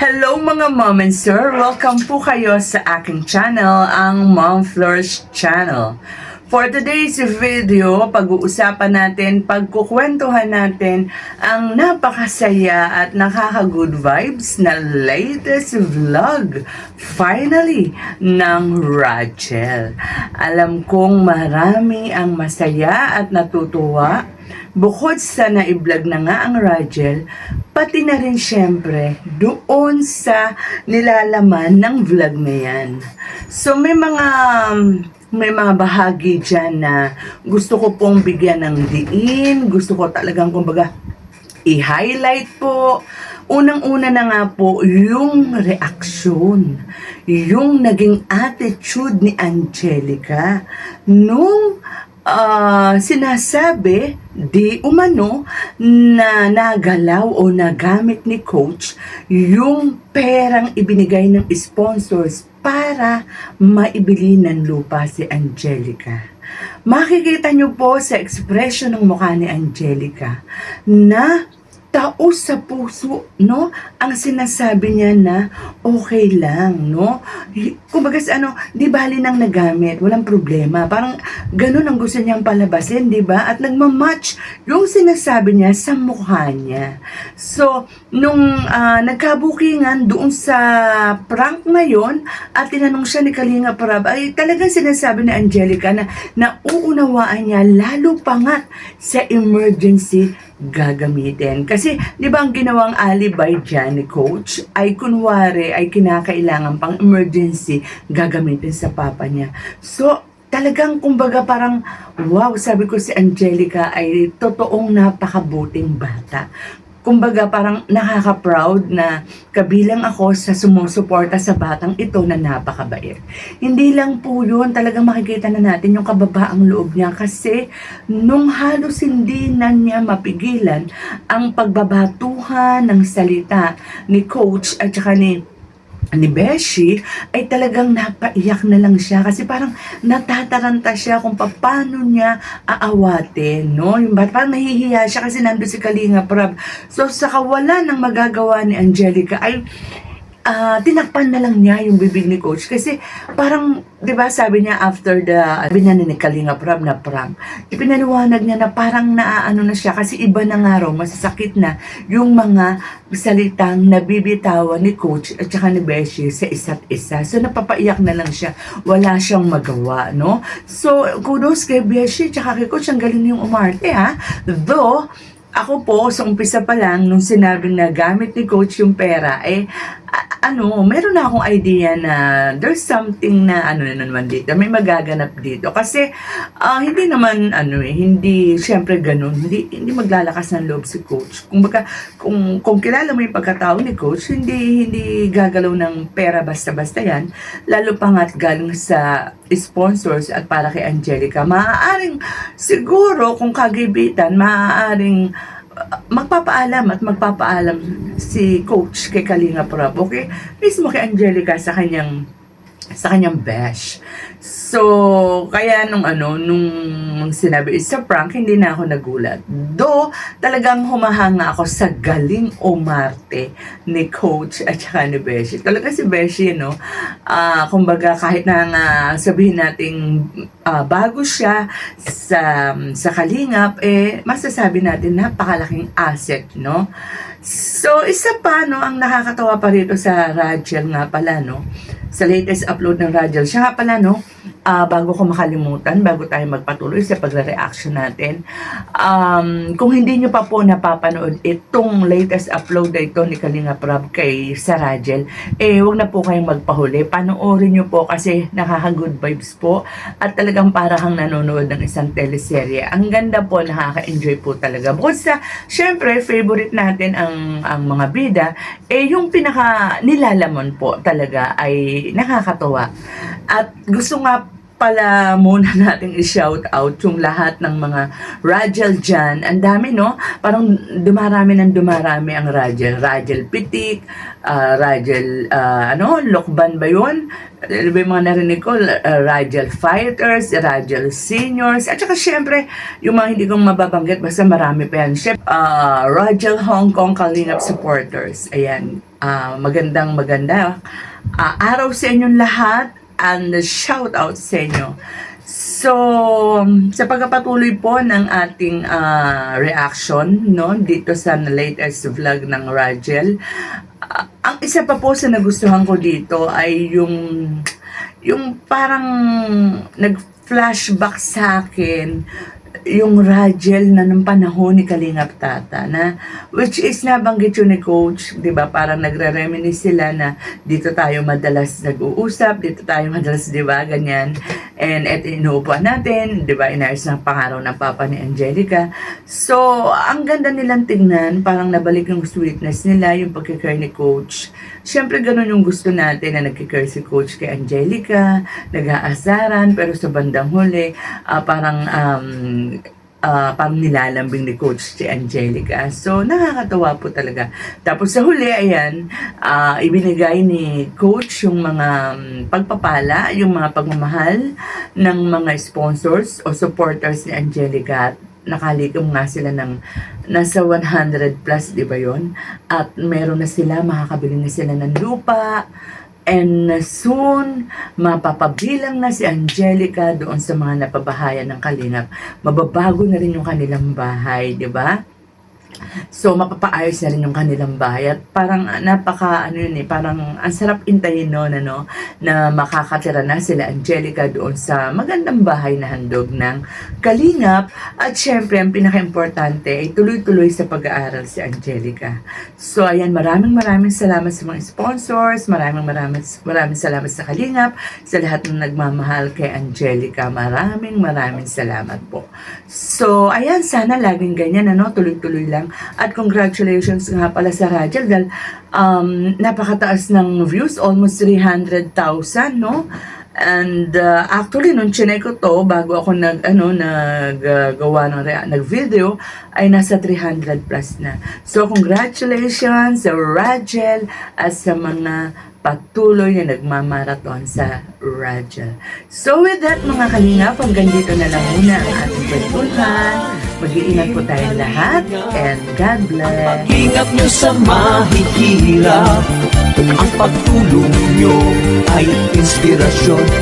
Hello mga mom and sir! Welcome po kayo sa aking channel, ang Mom Flourish Channel. For today's video, pag-uusapan natin, pagkukwentuhan natin ang napakasaya at nakaka-good vibes na latest vlog, finally, ng Rachel. Alam kong marami ang masaya at natutuwa Bukod sa na-vlog na nga ang Rachel, pati na rin syempre doon sa nilalaman ng vlog na yan. So may mga may mga bahagi dyan na gusto ko pong bigyan ng diin, gusto ko talagang kumbaga i-highlight po. Unang-una na nga po, yung reaksyon, yung naging attitude ni Angelica nung Ah, si nasabe di umanu na galau ô na gamet ni coach yun peran y binigaynën sponsors para ma y bilinan lupa si Angelica. Makikita nyo po sa expression ng mukha ni Angelica na taos sa puso, no? Ang sinasabi niya na okay lang, no? Kumbaga ano, di bali nang nagamit, walang problema. Parang ganun ang gusto niyang palabasin, di ba? At nagmamatch yung sinasabi niya sa mukha niya. So, nung ah, nagkabukingan doon sa prank na yon at tinanong siya ni Kalinga Parab, ay talagang sinasabi ni Angelica na nauunawaan niya lalo pangat sa emergency gagamitin. Kasi, di ba ang ginawang alibi dyan ni coach ay kunwari ay kinakailangan pang emergency gagamitin sa papa niya. So, talagang kumbaga parang, wow, sabi ko si Angelica ay totoong napakabuting bata. Kumbaga parang nakaka-proud na kabilang ako sa sumusuporta sa batang ito na napakabait. Hindi lang po yun, talagang makikita na natin yung kababaang loob niya kasi nung halos hindi na niya mapigilan ang pagbabatuhan ng salita ni coach at saka ni ni Beshi ay talagang napaiyak na lang siya kasi parang natataranta siya kung paano niya aawatin, no? Yung bat, parang nahihiya siya kasi nandun si Kalinga Prab. So, sa kawalan ng magagawa ni Angelica ay ah, tinakpan na lang niya yung bibig ni coach. Kasi parang 'di ba sabi niya after the sabi niya ni Kalinga Prab na prank ipinaliwanag niya na parang naaano na siya kasi iba na nga raw masasakit na yung mga salitang nabibitawan ni coach at saka ni Beshi sa isa't isa. So napapaiyak na lang siya. Wala siyang magawa no? So kudos kay Beshi at saka kay coach. Ang galing yung umarte ha? Though ako po, sa umpisa pa lang, nung sinabing na gamit ni coach yung pera, eh, ano, meron na akong idea na there's something na, ano na naman dito, may magaganap dito. Kasi, ah, hindi naman, ano eh, hindi, syempre ganun, hindi, hindi maglalakas ng loob si coach. Kung baka, kung, kung kilala mo yung pagkatao ni coach, hindi, hindi gagalaw ng pera basta-basta yan, lalo pa nga't galing sa sponsors at para kay Angelica, maaaring, siguro, kung kagibitan, maaaring, uh, magpapaalam at magpapaalam si coach kay Kalinga Prab, okay? Mismo kay Angelica sa kanyang sa kanyang bash. So, kaya nung ano, nung sinabi is sa prank, hindi na ako nagulat. Do, talagang humahanga ako sa galing umarte ni coach at saka ni Beshi. Talaga si Beshi, no? Ah, kumbaga, kahit na nga sabihin nating ah, bago siya sa, sa kalingap, eh, masasabi natin napakalaking asset, no? So, isa pa, no, ang nakakatawa pa rito sa Rachel nga pala, no? Sa latest upload ng Rachel. Siya nga pala, no, ah, bago ko makalimutan, bago tayo magpatuloy sa pagre-reaction natin, um, kung hindi nyo pa po napapanood itong latest upload na ito ni Kalinga Prab kay sa Rachel, eh, wag na po kayong magpahuli. Panoorin nyo po kasi nakaka-good vibes po at talagang parang nanonood ng isang teleserye. Ang ganda po, nakaka-enjoy po talaga. Bukod sa, syempre, favorite natin ang, ang mga bida, eh, yung pinaka nilalamon po talaga ay nakakatuwa. At gusto nga pala muna nating i-shout out yung lahat ng mga Rajal dyan. Ang dami, no? Parang dumarami ng dumarami ang Rajal. Rajal Pitik, uh, Rajal, ah, ano, Lokban ba yun? Ano ba yung mga narinig ko? Uh, Rajal Fighters, Rajal Seniors, at saka syempre, yung mga hindi kong mababanggit, basta marami pa yan. Syempre, uh, Rajal Hong Kong Kalingap Supporters. Ayan, ah, magandang maganda. Ah, araw sa inyong lahat and shout out sa inyo. So, sa pagpapatuloy po ng ating ah, reaction no dito sa latest vlog ng Rajel, ah, ang isa pa po sa nagustuhan ko dito ay yung yung parang nag-flashback sa akin yung Rajel na nung panahon ni Kalingap Tata na which is nabanggit yun ni Coach, di ba? Parang nagre-reminisce sila na dito tayo madalas nag-uusap, dito tayo madalas, di ba? Ganyan. And eto inuupuan natin, di ba? Inayos ng pangaraw ng papa ni Angelica. So, ang ganda nilang tingnan, parang nabalik yung sweetness nila, yung pagkikare ni Coach. Siyempre, ganun yung gusto natin na nagkikare si Coach kay Angelica, nag-aasaran, pero sa bandang huli, ah, parang um, ah, parang nilalambing ni Coach si Angelica. So, nakakatawa po talaga. Tapos sa huli, ayan, ah, ibinigay ni Coach yung mga mm, pagpapala, yung mga pagmamahal ng mga sponsors o supporters ni Angelica. Nakalikom nga sila ng nasa 100 plus, di ba yon At meron na sila, makakabili na sila ng lupa, And soon, mapapabilang na si Angelica doon sa mga napabahayan ng Kalingap. Mababago na rin yung kanilang bahay, di ba? So, mapapaayos na rin yung kanilang bahay. At parang ah, napaka, ano yun eh, parang ang sarap intayin noon, ano, na makakatira na sila Angelica doon sa magandang bahay na handog ng Kalingap. At syempre, ang pinaka-importante ay tuloy-tuloy sa pag-aaral si Angelica. So, ayan, maraming maraming salamat sa mga sponsors, maraming maraming, maraming salamat sa Kalingap, sa lahat ng nagmamahal kay Angelica. Maraming maraming salamat po. So, ayan, sana laging ganyan, ano, tuloy-tuloy lang. At congratulations nga pala sa Rajal dahil um, napakataas ng views, almost 300,000, no? And uh, actually, nung chinay ko to, bago ako nag, ano, naggawa ng rea- nag-video, ay nasa 300 plus na. So, congratulations sa Rajel at sa mga patuloy na nagmamarathon sa Rajel. So, with that, mga kalingap, hanggang dito na lang muna ang ating kwentuhan. Mag-iingat po tayong lahat and God bless. Pag-ingat nyo sa mahihirap Ang pagtulong nyo ay inspirasyon